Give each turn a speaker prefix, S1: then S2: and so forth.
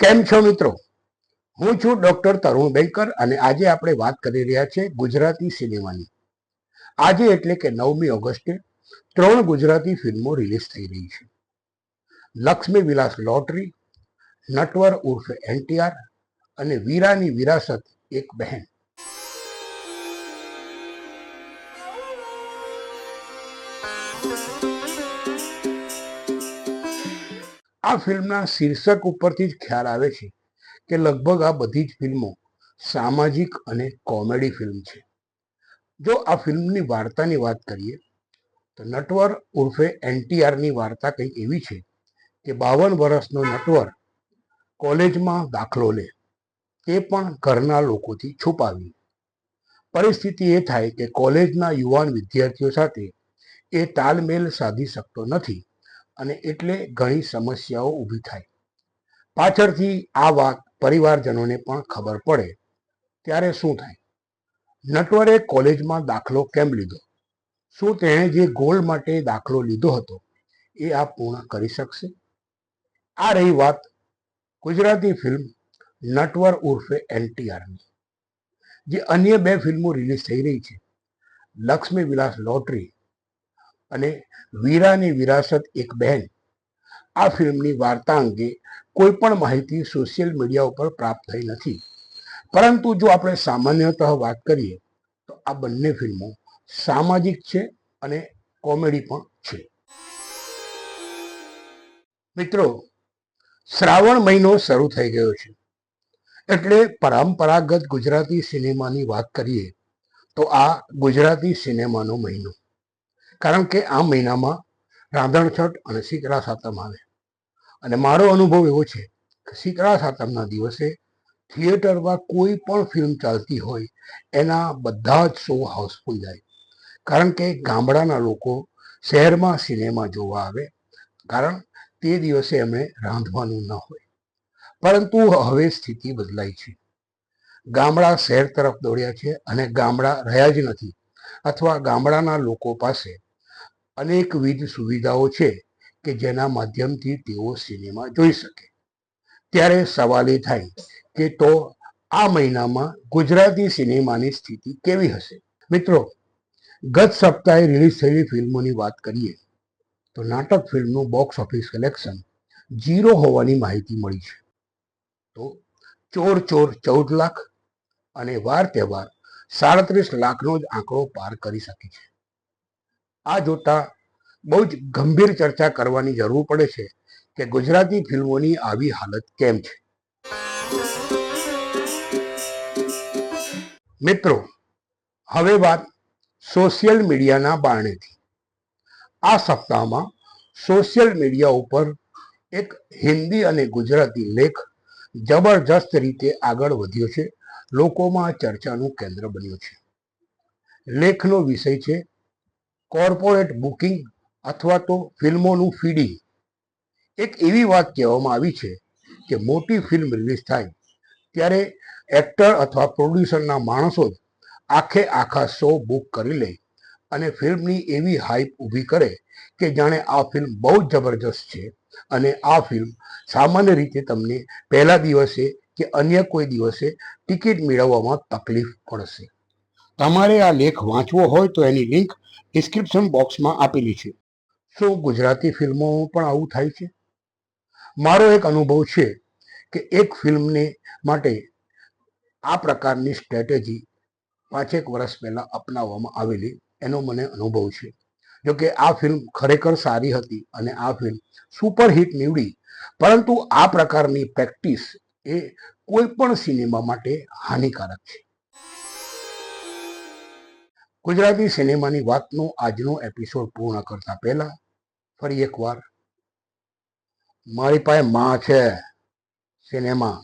S1: કેમ છો મિત્રો? હું છું ડોક્ટર તરુણ બેલકર અને આજે આપણે વાત કરી રહ્યા છીએ ગુજરાતી સિનેમાની. આજે એટલે કે નવમી ઓગસ્ટે ત્રણ ગુજરાતી ફિલ્મો રિલીઝ થઈ રહી છે. લક્ષ્મી વિલાસ લોટરી, નટવર ઉર્ફ એનટીઆર અને વીરાની વિરાસત એક બહેન. આ ફિલ્મના શીર્ષક ઉપરથી જ ખ્યાલ આવે છે કે લગભગ આ બધી જ ફિલ્મો સામાજિક અને કોમેડી ફિલ્મ છે. જો આ ફિલ્મની વાર્તાની વાત કરીએ, તો નટવર ઉર્ફે એનટીઆરની વાર્તા કંઈક એવી છે કે બાવન વર્ષનો નટવર કોલેજમાં દાખલો લે તે પણ ઘરના લોકોથી છુપાવી. પરિસ્થિતિ એ થાય કે કોલેજના યુવાન વિદ્યાર્થીઓ સાથે એ તાલમેલ સાધી શકતો નથી. અને એટલે ઘણી સમસ્યાઓ ઊભી થાય. પાછળથી આ વાત પરિવારજનોને પણ ખબર પડે. ત્યારે શું થાય? નટવરે કોલેજમાં દાખલો કેમ લીધો? શું તેણે જે ગોલ માટે દાખલો લીધો હતો, એ આ પૂર્ણ કરી શકશે? આ રહી વાત ગુજરાતી ફિલ્મ નટવર ઉર્ફે એનટીઆરની. જે અન્ય બે ફિલ્મો રિલીઝ થઈ રહી છે. લક્ષ્મી વિલાસ લોટરી અને વીરાની વિરાસત એક બહેન. આ ફિલ્મની વાર્તા અંગે કોઈ પણ માહિતી સોશિયલ મીડિયા ઉપર પ્રાપ્ત થઈ નથી. પરંતુ જો આપણે સામાન્યતઃ વાત કરીએ, તો આ બંને ફિલ્મો સામાજિક છે અને કોમેડી પણ છે. મિત્રો, શ્રાવણ મહિનો શરૂ થઈ ગયો છે. એટલે પરંપરાગત ગુજરાતી સિનેમાની વાત કરીએ, તો આ ગુજરાતી સિનેમાનો મહિનો. કારણ કે આ મહિનામાં રાંધણછઠ અને શીતળા સાતમ આવે. અને મારો અનુભવ એવો છે કે શીતળા સાતમના દિવસે થિયેટરમાં કોઈ પણ ફિલ્મ ચાલતી હોય, એના બધા જ શો હાઉસફુલ જાય. કારણ કે ગામડાના લોકો શહેરમાં સિનેમા જોવા આવે, કારણ તે દિવસે એમણે રાંધવાનું ન હોય. પરંતુ હવે સ્થિતિ બદલાઈ છે. ગામડા શહેર તરફ દોડ્યા છે અને ગામડા રહ્યા જ નથી. અથવા ગામડાના લોકો પાસે અનેકવિધ સુવિધાઓ છે કે જેના માધ્યમથી તેઓ સિનેમા જોઈ શકે. ત્યારે સવાલ એ થાય કે તો આ મહિનામાં ગુજરાતી સિનેમાની સ્થિતિ કેવી હશે? મિત્રો, ગત સપ્તાહે રિલીઝ થયેલી ફિલ્મોની વાત કરીએ, તો નાટક ફિલ્મનું બોક્સ ઓફિસ કલેક્શન ઝીરો હોવાની માહિતી મળી છે. તો ચોર ચોર ચૌદ લાખ અને વાર તહેવાર સાડત્રીસ લાખનો જ આંકડો પાર કરી શકે છે. આ જોતા બહુ જ ગંભીર ચર્ચા કરવાની જરૂર પડે છે કે ગુજરાતી ફિલ્મોની આવી હાલત કેમ છે. મિત્રો, હવે વાત સોશિયલ મીડિયાના બારણેથી. આ સપ્તાહમાં સોશિયલ મીડિયા ઉપર એક હિન્દી અને ગુજરાતી લેખ જબરજસ્ત રીતે આગળ વધ્યો છે. લોકોમાં ચર્ચાનું કેન્દ્ર બન્યો છે. લેખનો વિષય છે કોર્પોરેટ બુકિંગ અથવા તો ફિલ્મોનું ફીડિંગ. એક એવી વાત કહેવામાં આવી છે કે મોટી ફિલ્મ રિલીઝ થાય ત્યારે એક્ટર અથવા પ્રોડ્યુસરના માણસો જ આખે આખા શો બુક કરી લે અને ફિલ્મની એવી હાઈપ ઊભી કરે કે જાણે આ ફિલ્મ બહુ જ જબરજસ્ત છે અને આ ફિલ્મ સામાન્ય રીતે તમને પહેલા દિવસે કે અન્ય કોઈ દિવસે ટિકિટ મેળવવામાં તકલીફ પડશે. તમારે આ લેખ વાંચવો હોય તો એની લિંક ડિસ્ક્રિપ્શન બોક્સમાં આપેલી છે. શું ગુજરાતી ફિલ્મોમાં પણ આવું થાય છે? મારો એક અનુભવ છે કે એક ફિલ્મને માટે આ પ્રકારની સ્ટ્રેટેજી પાંચેક વર્ષ પહેલાં અપનાવવામાં આવેલી એનો મને અનુભવ છે. જોકે આ ફિલ્મ ખરેખર સારી હતી અને આ ફિલ્મ સુપરહિટ નીવડી, પરંતુ આ પ્રકારની પ્રેક્ટિસ એ કોઈ પણ સિનેમા માટે હાનિકારક છે. ગુજરાતી સિનેમાની વાતનો આજનો એપિસોડ પૂર્ણ કરતા પહેલા ફરી એકવાર મારી પાસે માં છે સિનેમા.